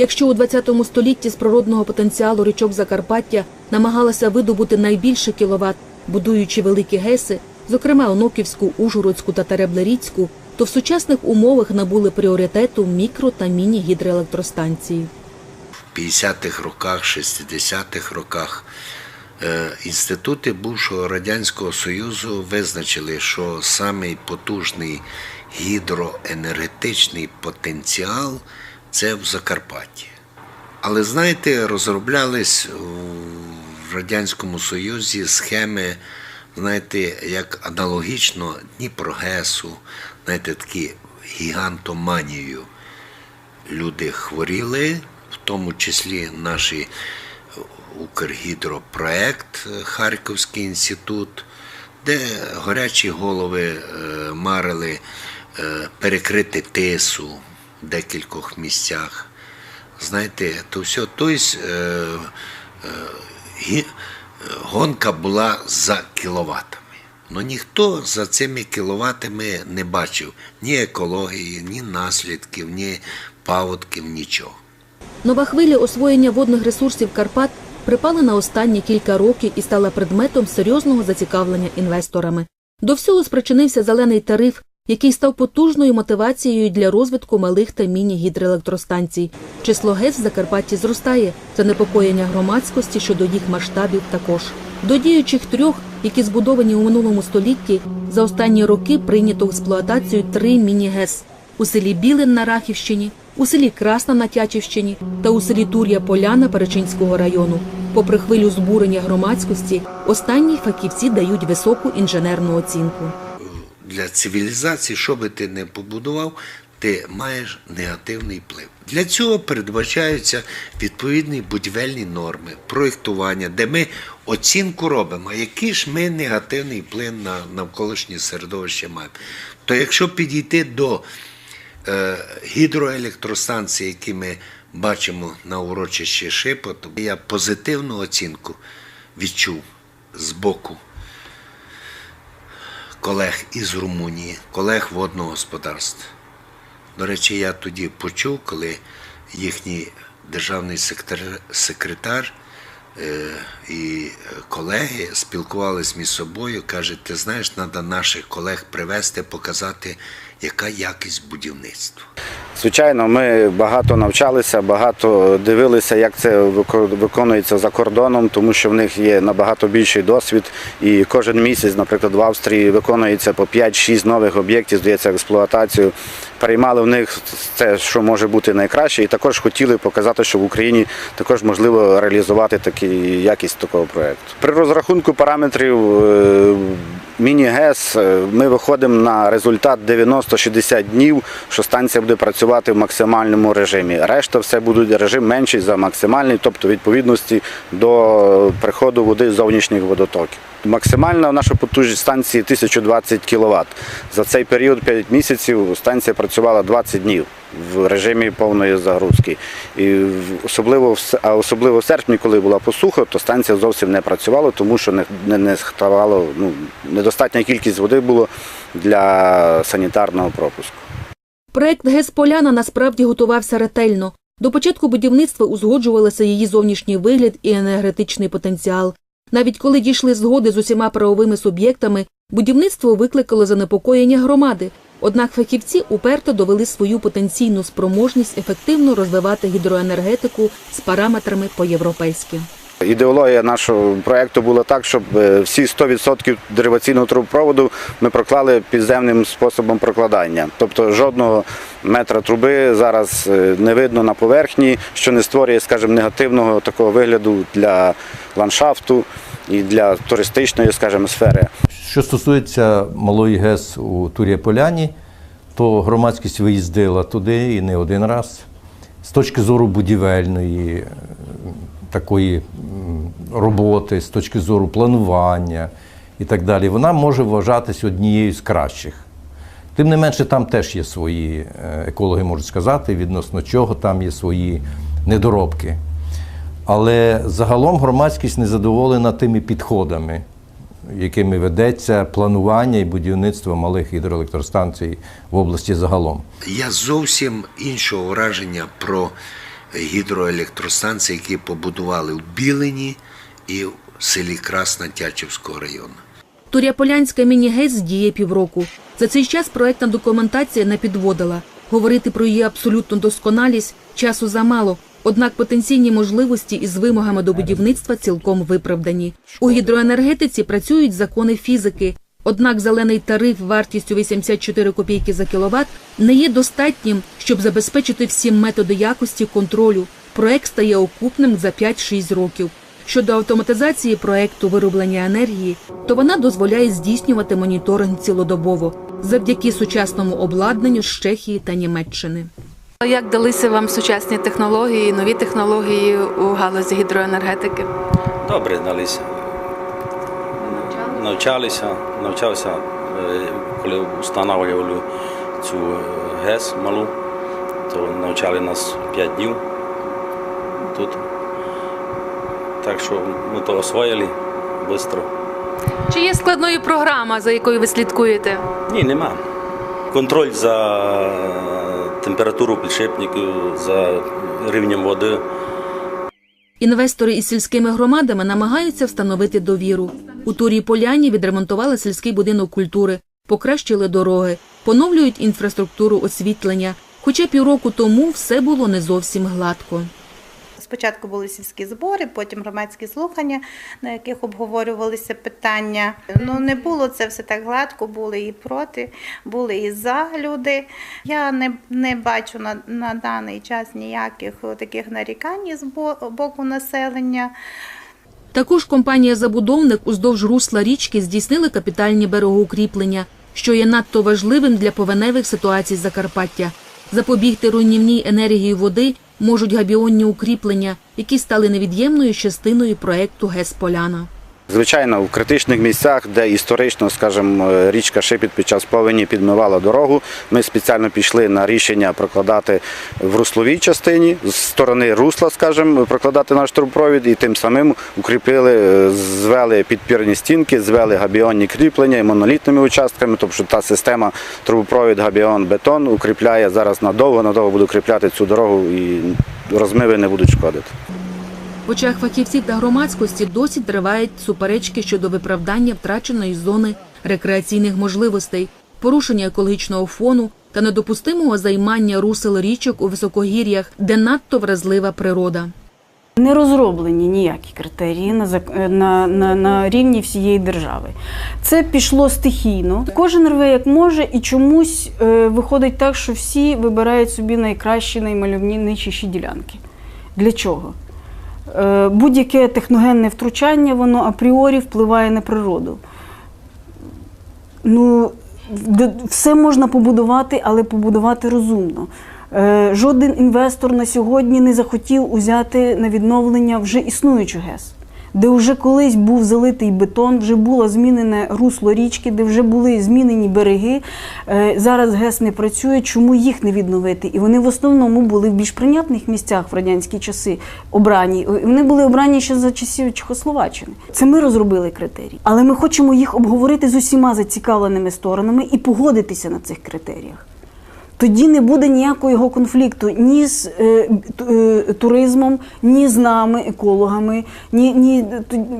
Якщо у 20 столітті з природного потенціалу річок Закарпаття намагалася видобути найбільше кіловат, будуючи великі ГЕСи, зокрема Оноківську, Ужгородську та Тереблеріцьку, то в сучасних умовах набули пріоритету мікро та міні-гідроелектростанції. в 50-х роках, 60-х роках е, інститути бувшого Радянського Союзу визначили, що самий потужний гідроенергетичний потенціал це в Закарпатті. Але знаєте, розроблялись в Радянському Союзі схеми, знаєте, як аналогічно Дніпрогесу, знаєте, такі гігантоманією люди хворіли, в тому числі наш Укргідропроект е, Харківський інститут, де горячі голови е, марили е, перекрити тису декількох місцях. Знаєте, то все, тобто е, е, гонка була за кіловатами. Ну ніхто за цими кіловатами не бачив ні екології, ні наслідків, ні паводків, нічого. Нова хвиля освоєння водних ресурсів Карпат припала на останні кілька років і стала предметом серйозного зацікавлення інвесторами. До всього спричинився зелений тариф, який став потужною мотивацією для розвитку малих та міні-гідроелектростанцій. Число ГЕС в Закарпатті зростає, занепокоєння громадськості щодо їх масштабів також. До діючих трьох, які збудовані у минулому столітті, за останні роки прийнято в експлуатацію три міні-ГЕС у селі Білин на Рахівщині, у селі Красна на Тячівщині та у селі Тур'я Поляна Перечинського району. Попри хвилю збурення громадськості, останні фахівці дають високу інженерну оцінку. Для цивілізації, що би ти не побудував, ти маєш негативний вплив. Для цього передбачаються відповідні будівельні норми, проєктування, де ми оцінку робимо, який ж ми негативний вплив на навколишнє середовище маємо. То якщо підійти до е, гідроелектростанції, які ми бачимо на урочищі Шипа, то я позитивну оцінку відчув з боку колег із Румунії, колег водного господарства. До речі, я тоді почув, коли їхній державний секретар, е, і колеги спілкувалися між собою, каже, ти знаєш, треба наших колег привезти, показати, яка якість будівництва. Звичайно, ми багато навчалися, багато дивилися, як це виконується за кордоном, тому що в них є набагато більший досвід. І кожен місяць, наприклад, в Австрії виконується по 5-6 нових об'єктів, здається, експлуатацію. Переймали в них це, що може бути найкраще, і також хотіли показати, що в Україні також можливо реалізувати такі якість такого проєкту. При розрахунку параметрів е, міні-ГЕС е, ми виходимо на результат 90-60 днів, що станція буде працювати в максимальному режимі. Решта все буде режим менший за максимальний, тобто відповідності до приходу води з зовнішніх водотоків. Максимальна наша потужність станції 1020 кВт. За цей період 5 місяців станція працювала 20 днів в режимі повної загрузки. І особливо а особливо в серпні, коли була посуха, то станція зовсім не працювала, тому що не, не, не ставало, ну, недостатня кількість води було для санітарного пропуску. Проект ГЕС Поляна насправді готувався ретельно. До початку будівництва узгоджувалися її зовнішній вигляд і енергетичний потенціал. Навіть коли дійшли згоди з усіма правовими суб'єктами, будівництво викликало занепокоєння громади. Однак фахівці уперто довели свою потенційну спроможність ефективно розвивати гідроенергетику з параметрами по-європейськи. Ідеологія нашого проєкту була так, щоб е, всі 100% дериваційного трубопроводу ми проклали підземним способом прокладання. Тобто жодного метра труби зараз е, не видно на поверхні, що не створює, скажімо, негативного такого вигляду для ландшафту і для туристичної, скажімо, сфери. Що стосується малої ГЕС у Тур'я-Поляні, то громадськість виїздила туди і не один раз. З точки зору будівельної такої роботи, з точки зору планування і так далі, вона може вважатись однією з кращих. Тим не менше, там теж є свої е, екологи можуть сказати, відносно чого там є свої недоробки. Але загалом громадськість не задоволена тими підходами, якими ведеться планування і будівництво малих гідроелектростанцій в області загалом. Я зовсім іншого враження про гідроелектростанцій, які побудували в Білині і в селі Красна Тячівського району. Туряполянська міні-ГЕС діє півроку. За цей час проектна документація не підводила. Говорити про її абсолютну досконалість часу замало. Однак потенційні можливості із вимогами до будівництва цілком виправдані. У гідроенергетиці працюють закони фізики. Однак зелений тариф вартістю 84 копійки за кіловат не є достатнім, щоб забезпечити всі методи якості контролю. Проект стає окупним за 5-6 років. Щодо автоматизації проекту вироблення енергії, то вона дозволяє здійснювати моніторинг цілодобово завдяки сучасному обладнанню з Чехії та Німеччини. Як далися вам сучасні технології, нові технології у галузі гідроенергетики? Добре далися. Навчалися, навчався, е, коли встановлювали цю е, ГЕС малу, то навчали нас 5 днів тут. Так що ми то освоїли швидко. Чи є складною програма, за якою ви слідкуєте? Ні, нема. Контроль за температуру підшипників, за рівнем води. Інвестори із сільськими громадами намагаються встановити довіру. У Турій Поляні відремонтували сільський будинок культури, покращили дороги, поновлюють інфраструктуру освітлення. Хоча півроку тому все було не зовсім гладко. Спочатку були сільські збори, потім громадські слухання, на яких обговорювалися питання. Ну не було це все так гладко, були і проти, були і за люди. Я не, не бачу на, на даний час ніяких таких нарікань з боку населення. Також компанія-забудовник уздовж русла річки здійснили капітальні берегоукріплення, що є надто важливим для повеневих ситуацій Закарпаття. Запобігти руйнівній енергії води можуть габіонні укріплення, які стали невід'ємною частиною проекту ГЕС Поляна. Звичайно, в критичних місцях, де історично, скажімо, річка Шипіт під час повені підмивала дорогу, ми спеціально пішли на рішення прокладати в русловій частині, з сторони русла, скажімо, прокладати наш трубопровід і тим самим укріпили, е, звели підпірні стінки, звели габіонні кріплення і монолітними участками, тобто та система трубопровід габіон-бетон укріпляє зараз надовго, надовго буде укріпляти цю дорогу і розмиви не будуть шкодити. Очах фахівців та громадськості досі тривають суперечки щодо виправдання втраченої зони рекреаційних можливостей, порушення екологічного фону та недопустимого займання русел річок у високогір'ях, де надто вразлива природа. Не розроблені ніякі критерії на, зак- на, на, на рівні всієї держави. Це пішло стихійно. Кожен рве як може, і чомусь е, виходить так, що всі вибирають собі найкращі, наймальовніші ділянки. Для чого? Е, будь-яке техногенне втручання, воно апріорі впливає на природу. Ну, все можна побудувати, але побудувати розумно. Е, Жоден інвестор на сьогодні не захотів узяти на відновлення вже існуючу ГЕС, де вже колись був залитий бетон, вже було змінене русло річки, де вже були змінені береги. Е, Зараз ГЕС не працює. Чому їх не відновити? І вони в основному були в більш прийнятних місцях в радянські часи обрані. Е, Вони були обрані ще за часів Чехословаччини. Це ми розробили критерії, але ми хочемо їх обговорити з усіма зацікавленими сторонами і погодитися на цих критеріях. Тоді не буде ніякого його конфлікту ні з е, е, туризмом, ні з нами, екологами. Ні, ні,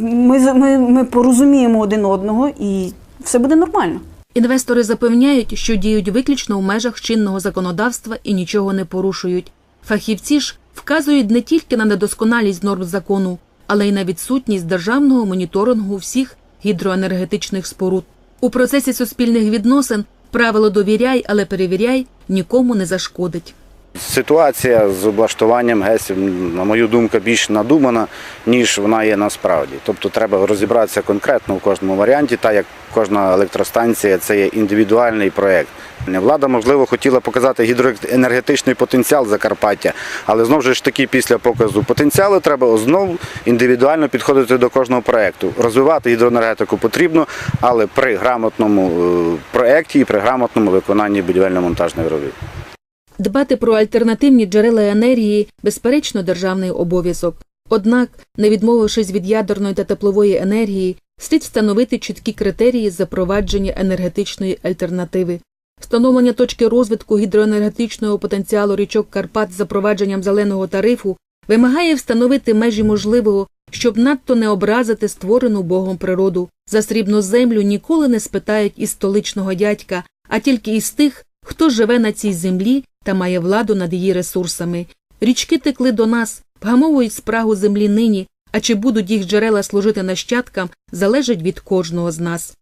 ми, ми, ми порозуміємо один одного і все буде нормально. Інвестори запевняють, що діють виключно в межах чинного законодавства і нічого не порушують. Фахівці ж вказують не тільки на недосконалість норм закону, але й на відсутність державного моніторингу всіх гідроенергетичних споруд. У процесі суспільних відносин правило довіряй, але перевіряй нікому не зашкодить. Ситуація з облаштуванням ГЕСів, на мою думку, більш надумана, ніж вона є насправді. Тобто треба розібратися конкретно в кожному варіанті, так як кожна електростанція це є індивідуальний проєкт. Влада, можливо, хотіла показати гідроенергетичний потенціал Закарпаття, але знову ж таки після показу потенціалу треба знову індивідуально підходити до кожного проєкту. Розвивати гідроенергетику потрібно, але при грамотному е, проєкті і при грамотному виконанні будівельно-монтажних робіт. Дбати про альтернативні джерела енергії безперечно державний обов'язок. Однак, не відмовившись від ядерної та теплової енергії, слід встановити чіткі критерії запровадження енергетичної альтернативи. Встановлення точки розвитку гідроенергетичного потенціалу річок Карпат з запровадженням зеленого тарифу вимагає встановити межі можливого, щоб надто не образити створену Богом природу. За срібну землю ніколи не спитають із столичного дядька, а тільки із тих, хто живе на цій землі та має владу над її ресурсами. Річки текли до нас, вгамовують спрагу землі нині, а чи будуть їх джерела служити нащадкам, залежить від кожного з нас.